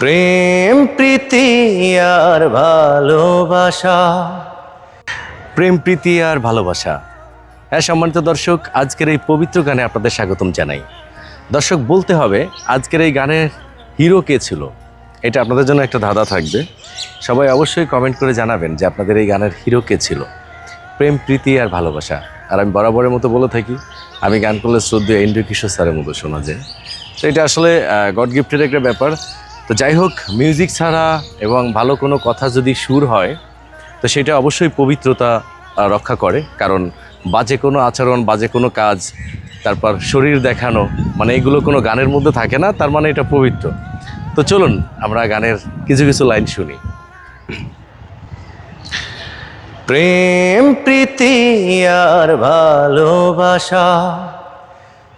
প্রেম, প্রীতি আর ভালোবাসা। প্রেম, প্রীতি আর ভালোবাসা। হ্যাঁ সম্মানিত দর্শক, আজকের এই পবিত্র গানে আপনাদের স্বাগতম জানাই। দর্শক, বলতে হবে, আজকের এই গানের হিরো কে ছিল? এটা আপনাদের জন্য একটা ধাঁধা থাকবে। সবাই অবশ্যই কমেন্ট করে জানাবেন যে আপনাদের এই গানের হিরো কে ছিল। প্রেম, প্রীতি আর ভালোবাসা। আর আমি বরাবরের মতো বলে থাকি, আমি গান করলে শ্রদ্ধেয় ইন্দ্র কিশোর স্যারের মতো শোনা যায়। তো এটা আসলে গড গিফটের একটা ব্যাপার। তো যাই হোক মিউজিক ছাড়া এবং ভালো কোনো কথা যদি সুর হয়, তো সেটা অবশ্যই পবিত্রতা রক্ষা করে। কারণ বাজে কোনো আচরণ, বাজে কোনো কাজ, তারপর শরীর দেখানো মানে এগুলো কোনো গানের মধ্যে থাকে না, তার মানে এটা পবিত্র। তো চলুন, আমরা গানের কিছু কিছু লাইন শুনি। প্রেম, প্রীতি আর ভালোবাসা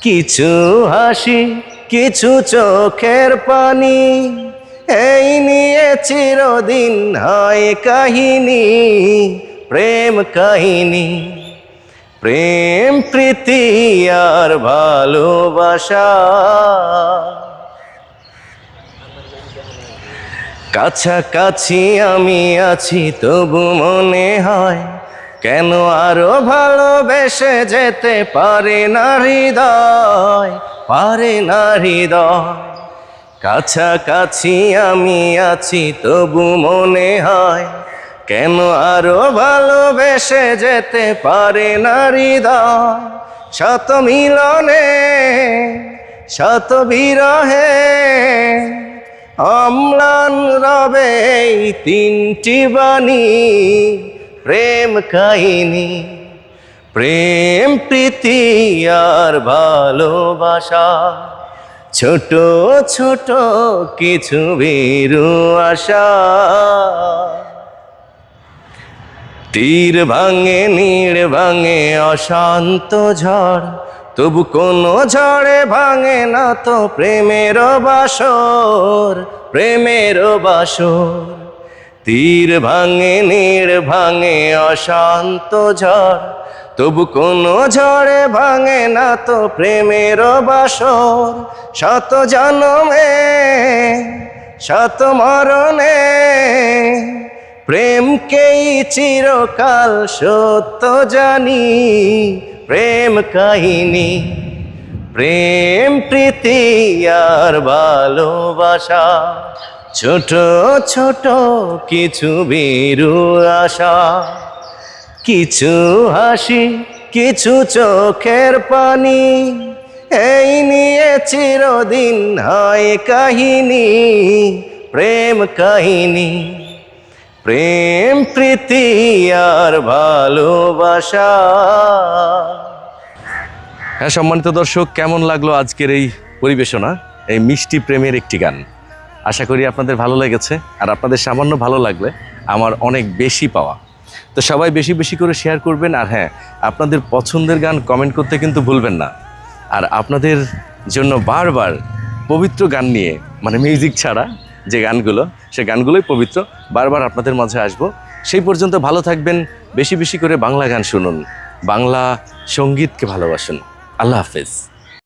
কিছু হাসি, কিছু চোখের পানি। এই নিয়ে চিরদিন হয় কাহিনী, প্রেম কাহিনী। প্রেম, প্রীতি আর ভালোবাসা। কাছাকাছি আমি আছি, তবু মনে হয় কেন আরও ভালোবেসে যেতে পারে না হৃদয়? পারে না হৃদয়। কাছাকাছি আমি আছি, তবু মনে হয় কেন আরও ভালোবেসে যেতে পারে না হৃদয়? শত মিলনে, শত বিরহে, অম্লান রবে তিনটি বাণী। প্রেম কাহিনী, প্রেম প্রীতি আর ভালোবাসা। ছোট ছোট কিছু বেরু আশা। তীর ভাঙে নীড় ভাঙে, অশান্ত ঝড়। তবু কোনো ঝড়ে ভাঙে না তো প্রেমের বাসর প্রেমের বাসর। তীর ভাঙে নীড় ভাঙে, অশান্ত ঝড়। তবু কোনো ঝড়ে ভাঙে না তো প্রেমের বাসর। শত জনমে, শত মরণে, প্রেমকেই চিরকাল সত্য জানি, প্রেম কাহিনী, প্রেম প্রীতি আর ভালোবাসা। ছোট ছোট কিছু বেরু আশা। কিছু হাসি, কিছু চোখের পানি। এই নিয়ে চিরদিন হয় কাহিনী, প্রেম কাহিনী। প্রেম, প্রীতি আর ভালোবাসা। হ্যাঁ সম্মানিত দর্শক, কেমন লাগল আজকের এই পরিবেশনা? এই মিষ্টি প্রেমের একটি গান। আশা করি আপনাদের ভালো লেগেছে আর আপনাদের সামান্য ভালো লাগলে আমার অনেক বেশি পাওয়া। তো সবাই বেশি বেশি করে শেয়ার করবেন আর হ্যাঁ আপনাদের পছন্দের গান কমেন্ট করতে কিন্তু ভুলবেন না। আর আপনাদের জন্য বারবার পবিত্র গান নিয়ে মানে মিউজিক ছাড়া যে গানগুলো, সে গানগুলোই পবিত্র, বারবার আপনাদের মাঝে আসব। সেই পর্যন্ত ভালো থাকবেন, বেশি বেশি করে বাংলা গান শুনুন, বাংলা সঙ্গীতকে ভালোবাসুন। আল্লাহ হাফেজ।